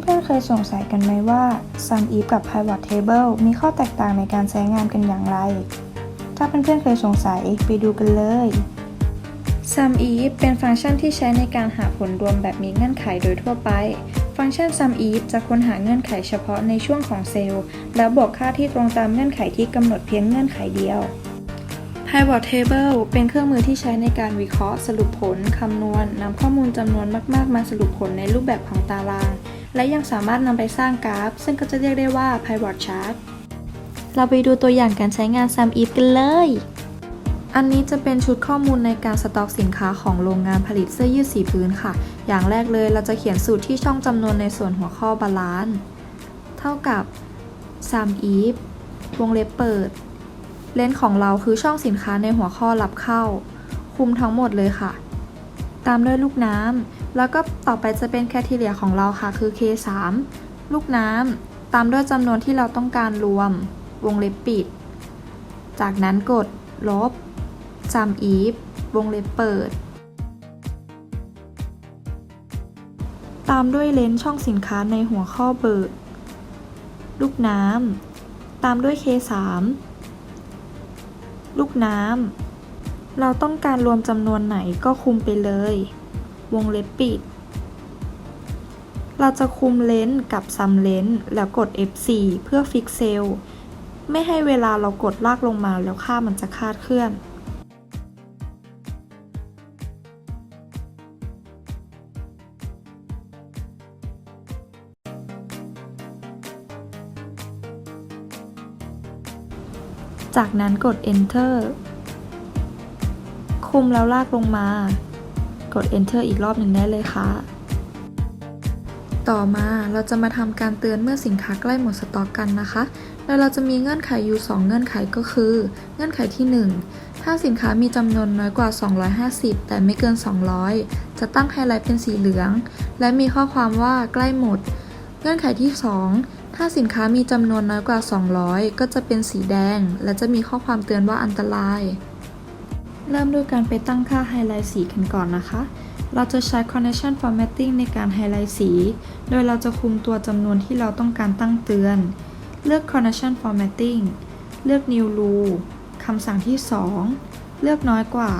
เพื่อนๆเคยสงสัยกันไหมว่า Sum if กับ Pivot Table มีข้อแตกต่างในการใช้งานกันอย่างไร ถ้าเพื่อนๆเคยสงสัยไปดูกันเลย Sum if เป็นฟังก์ชันที่ใช้ในการหาผลรวมแบบมีเงื่อนไขโดยทั่วไป ฟังก์ชัน Sum if จะค้นหาเงื่อนไขเฉพาะในช่วงของเซลล์ แล้วบวกค่าที่ตรงตามเงื่อนไขที่กำหนดเพียงเงื่อนไขเดียว Pivot Table เป็นเครื่องมือที่ใช้ในการวิเคราะห์ สรุปผล คำนวณนำข้อมูลจำนวนมาก ๆ มาสรุปผลในรูปแบบของตาราง และยังสามารถนำไปสร้างกราฟ ซึ่งก็จะเรียกได้ว่า Pivot Chart เราไปดูตัวอย่างการใช้งาน Sum if กันเลย อันนี้จะเป็นชุดข้อมูลในการสต็อกสินค้าของโรงงานผลิตเสื้อยืดสีพื้นค่ะ อย่างแรกเลยเราจะเขียนสูตรที่ช่องจำนวนในส่วนหัวข้อบาลานซ์เท่ากับ sum if วงเล็บเปิด เลนส์ของเราคือช่องสินค้าในหัวข้อรับเข้า คุมทั้งหมดเลยค่ะ ตามด้วยลูกน้ำ แล้วก็ต่อไปจะเป็นแคทีเรียของเราค่ะ คือ K3 ลูกน้ำ ตามด้วยจำนวนที่เราต้องการรวม วงเล็บปิด จากนั้นกด ลบ sum if วงเล็บเปิด ตามด้วยเลนช่องสินค้าในหัวข้อเบิกลูกน้ำ ตามด้วย K3 ลูกน้ำ เราต้องการรวมจำนวนไหนก็คุมไปเลย วงเล็บปิด เราจะคุมเลนส์กับซัมเลนส์แล้วกด F4 เพื่อฟิกเซลไม่ให้เวลาเรากดลากลงมาแล้วค่ามันจะคาดเคลื่อน จากนั้นกด enter คุมแล้วลากลงมา กด enter อีกรอบหนึ่งได้เลยค่ะ ต่อมาเราจะมาทำการเตือนเมื่อสินค้าใกล้หมดสต็อกกันนะคะ โดยเราจะมีเงื่อนไขอยู่ 2 เงื่อนไขก็คือ เงื่อนไขที่ 1 ถ้าสินค้ามีจำนวนน้อยกว่า 250 แต่ไม่เกิน 200 จะตั้งไฮไลท์เป็นสีเหลือง และมีข้อความว่าใกล้หมด เงื่อนไขที่ 2ถ้าสินค้ามีจำนวนน้อยกว่า 200 ก็จะเป็นสีแดง และจะมีข้อความเตือนว่าอันตราย เริ่มด้วยการไปตั้งค่าไฮไลท์สีกันก่อนนะคะ เราจะใช้ connection formatting ในการไฮไลท์สี โดยเราจะคุมตัวจำนวนที่เราต้องการตั้งเตือน เลือก connection formatting เลือก new rule คำสั่งที่ 2 เลือกน้อยกว่า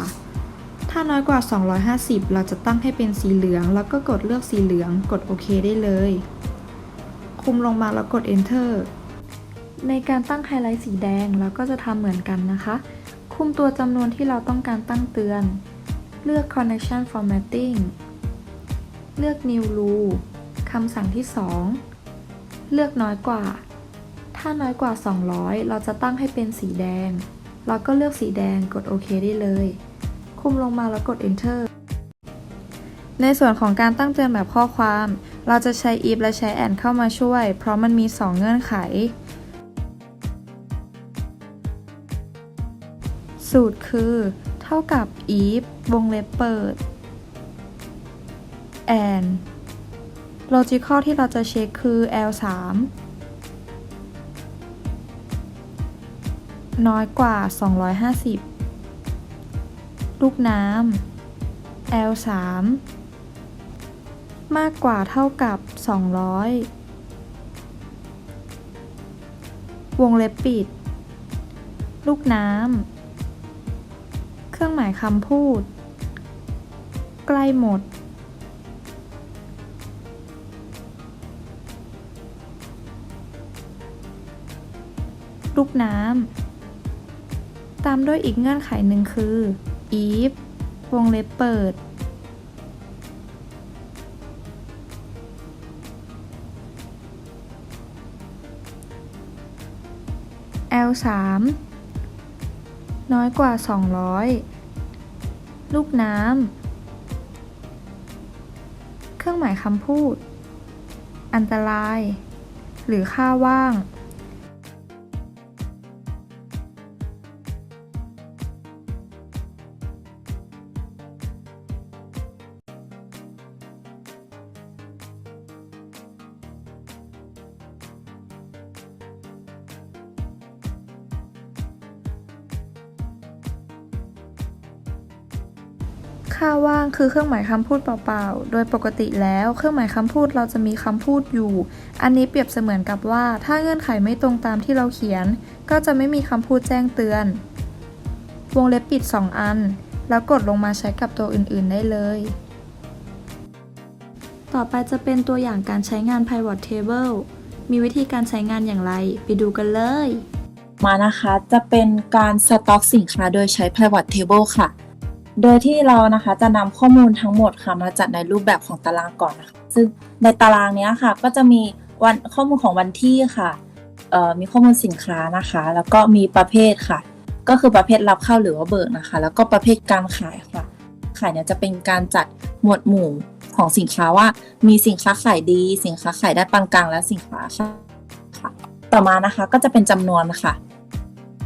ถ้าน้อยกว่า 250 เราจะตั้งให้เป็นสีเหลือง แล้วก็กดเลือกสีเหลือง กดโอเคได้เลย คุมลงมาแล้วกด enter ในการตั้งไฮไลท์สีแดงเราก็จะทำเหมือนกันนะคะ คุมตัวจำนวนที่เราต้องการตั้งเตือน เลือก connection formatting เลือก new rule คำสั่งที่ 2 เลือกน้อยกว่า ถ้าน้อยกว่า 200 เราจะตั้งให้เป็นสีแดง เราก็เลือกสีแดงกดโอเคได้เลย คุมลงมาแล้วกด enter ในส่วนของการตั้งเตือนแบบข้อความ เราจะใช้ if และใช้ and เข้ามาช่วย เพราะมันมี 2 เงื่อนไข สูตรคือ เท่ากับ if วงเล็บเปิด and logical ที่เราจะเช็คคือ L3 น้อยกว่า 250 ลูกน้ำ L3 มากกว่าเท่ากับ 200 วงเล็บปิด ลูกน้ำ รื่องหมายคำพูด ใกล้หมด ลูกน้ำ ตามด้วยอีกเงื่อนไขหนึ่งคือ if วงเล็บเปิด L3 น้อยกว่า 200 ลูกน้ำ เครื่องหมายคำพูด อันตราย หรือค่าว่าง ค่าว่างคือเครื่องหมายคำพูดเปล่าๆ โดยปกติแล้วเครื่องหมายคำพูดเราจะมีคำพูดอยู่ อันนี้เปรียบเสมือนกับว่า ถ้าเงื่อนไขไม่ตรงตามที่เราเขียน ก็จะไม่มีคำพูดแจ้งเตือน วงเล็บปิด 2 อัน แล้วกดลงมาใช้กับตัวอื่นๆได้เลย ต่อไปจะเป็นตัวอย่างการใช้งาน pivot table มีวิธีการใช้งานอย่างไร ไปดูกันเลย มานะคะจะเป็นการสต็อกสินค้าโดยใช้ pivot table ค่ะ โดยที่เรานะคะจะนำข้อมูลทั้งหมดค่ะมาจัดในรูปแบบของตารางก่อนนะคะ ซึ่งในตารางนี้ค่ะก็จะมีวันข้อมูลของวันที่ค่ะมีข้อมูลสินค้านะคะ แล้วก็มีประเภทค่ะ ก็คือประเภทรับเข้าหรือว่าเบิกนะคะ แล้วก็ประเภทการขายค่ะ ขายเนี่ยจะเป็นการจัดหมวดหมู่ของสินค้าว่ามีสินค้าขายดี สินค้าขายได้ปานกลางและสินค้าค่ะ ต่อมานะคะก็จะเป็นจำนวนค่ะ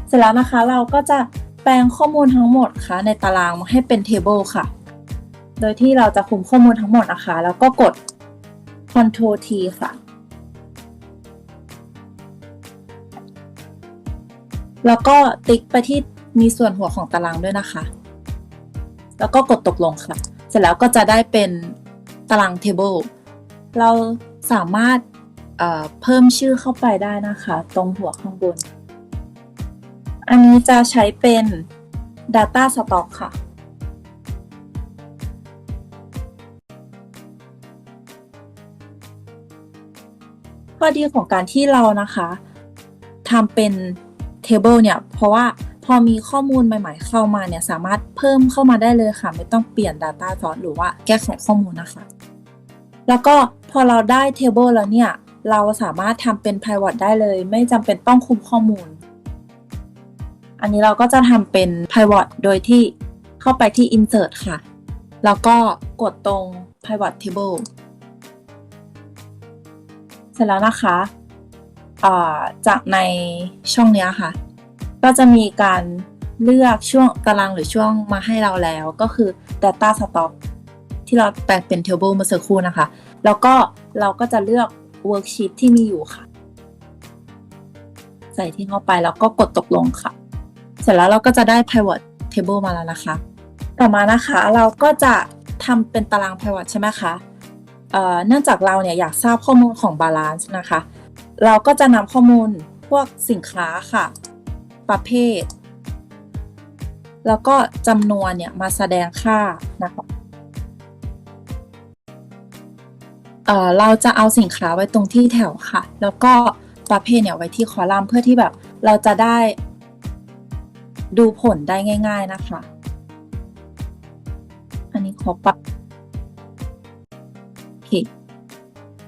เสร็จแล้วนะคะเราก็จะ ปลงข้อมูลทั้งหมดค่ะในตารางมาให้เป็นเทเบิลค่ะ โดยที่เราจะคุมข้อมูลทั้งหมดนะคะ แล้วก็กด Ctrl T ค่ะ แล้วก็ติ๊กไปที่มีส่วนหัวของตารางด้วยนะคะ แล้วก็กดตกลงค่ะ เสร็จแล้วก็จะได้เป็นตารางเทเบิลเราสามารถเเพิ่มชื่อเข้าไปได้นะคะ ตรงหัวข้างบน อันนี้จะใช้เป็น Data Stock ค่ะ ข้อดีของการที่เรานะคะทำเป็น Table เนี่ย เพราะว่าพอมีข้อมูลใหม่ ๆ เข้ามาเนี่ย สามารถเพิ่มเข้ามาได้เลยค่ะ ไม่ต้องเปลี่ยน Data Source หรือว่าแก้ไขข้อมูลนะคะ แล้วก็พอเราได้ Table แล้วเนี่ย เราสามารถทำเป็น Pivot ได้เลย ไม่จำเป็นต้องคุมข้อมูล อันนี้เราก็จะทำเป็น pivot โดยที่เข้าไปที่ insert ค่ะ แล้วก็กดตรง pivot table เสร็จแล้วนะคะจากในช่องนี้ค่ะ ก็จะมีการเลือกช่วงตารางหรือช่วงมาให้เราแล้วก็คือ data stock ที่เราแปลงเป็น table เมื่อสักครู่นะคะ แล้วก็เราก็จะเลือก worksheet ที่มีอยู่ค่ะ ใส่ที่เข้าไปแล้วก็กดตกลงค่ะ สร็จแล้วเราก็จะได้ pivot table มาแล้วนะคะ ต่อมานะคะเราก็จะทำเป็นตาราง pivot ใช่ไหมคะเนื่องจากเราเนี่ยอยากทราบข้อมูลของ balance นะคะ เราก็จะนำข้อมูลพวกสินค้าค่ะ ประเภท แล้วก็จำนวนเนี่ยมาแสดงค่านะคะเเราจะเอาสินค้าไว้ตรงที่แถวค่ะ แล้วก็ประเภทเนี่ยไว้ที่คอลัมน์เพื่อที่แบบเราจะได้ ดูผลได้ง่าย ๆนะคะ อันนี้ขอปรับโอเค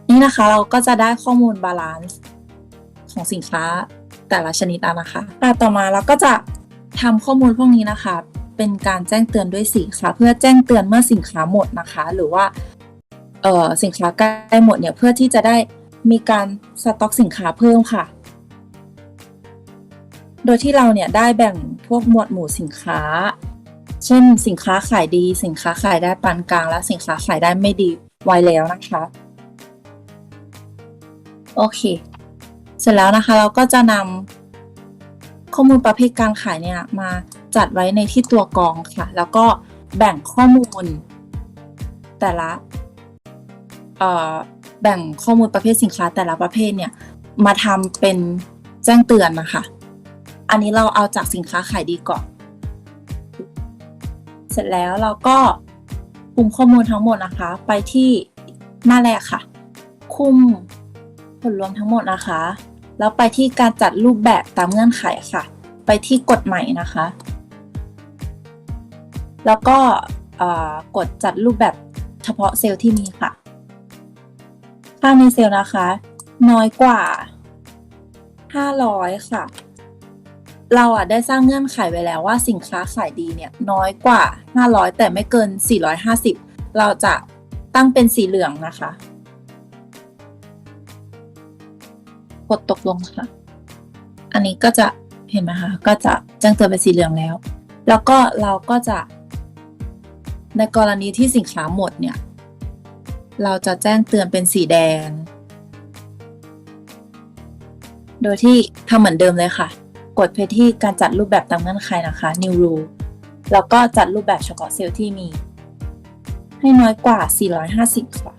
นี่นะคะเราก็จะได้ข้อมูลบาลานซ์ของสินค้าแต่ละชนิดแล้วนะคะแต่ต่อมาเราก็จะทำข้อมูลพวกนี้นะคะ เป็นการแจ้งเตือนด้วยสีค่ะเพื่อแจ้งเตือนเมื่อสินค้าหมดนะคะ หรือว่าสินค้าใกล้หมดเนี่ยเพื่อที่จะได้มีการสต็อกสินค้าเพิ่มค่ะ โดยที่เราเนี่ยได้แบ่งพวกหมวดหมู่สินค้า เช่นสินค้าขายดี สินค้าขายได้ปานกลาง และสินค้าขายได้ไม่ดีไว้แล้วนะคะ โอเค เสร็จแล้วนะคะเราก็จะนำข้อมูลประเภทการขายเนี่ยมาจัดไว้ในที่ตัวกรองค่ะ แล้วก็แบ่งข้อมูล แต่ละแบ่งข้อมูลประเภทสินค้าแต่ละประเภทเนี่ยมาทำเป็นแจ้งเตือนนะคะ อันนี้เราเอาจากสินค้าขายดีก่อน เสร็จแล้วเราก็คุมข้อมูลทั้งหมดนะคะ ไปที่หน้าแรกค่ะ คุมผลรวมทั้งหมดนะคะ แล้วไปที่การจัดรูปแบบตามเงื่อนไขค่ะ ไปที่กฎใหม่นะคะ แล้วก็กดจัดรูปแบบเฉพาะเซลล์ที่มีค่ะ ค่าในเซลล์นะคะ น้อยกว่า 500 ค่ะ เราอะได้สร้างเงื่อนไขไว้แล้วว่าสินค้าขายดีเนี่ยน้อยกว่า 500 แต่ไม่เกิน 450 เราจะตั้งเป็นสีเหลืองนะคะ กดตกลงค่ะ อันนี้ก็จะเห็นไหมคะ ก็จะแจ้งเตือนเป็นสีเหลืองแล้ว แล้วก็เราก็จะ ในกรณีที่สินค้าหมดเนี่ย เราจะแจ้งเตือนเป็นสีแดง โดยที่ทำเหมือนเดิมเลยค่ะ กดไปที่การจัดรูปแบบตามเงื่อนไขนะคะ new rule แล้วก็จัดรูปแบบเฉพาะเซลล์ที่มี ให้น้อยกว่า 450 ค่ะ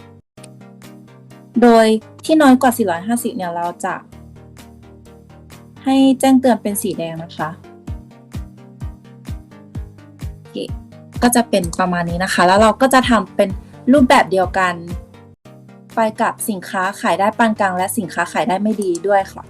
โดยที่น้อยกว่า 450 เนี่ยเราจะ ให้แจ้งเตือนเป็นสีแดงนะคะก็จะเป็นประมาณนี้นะคะ แล้วเราก็จะทำเป็นรูปแบบเดียวกัน ไปกับสินค้าขายได้ปานกลางและสินค้าขายได้ไม่ดีด้วยค่ะ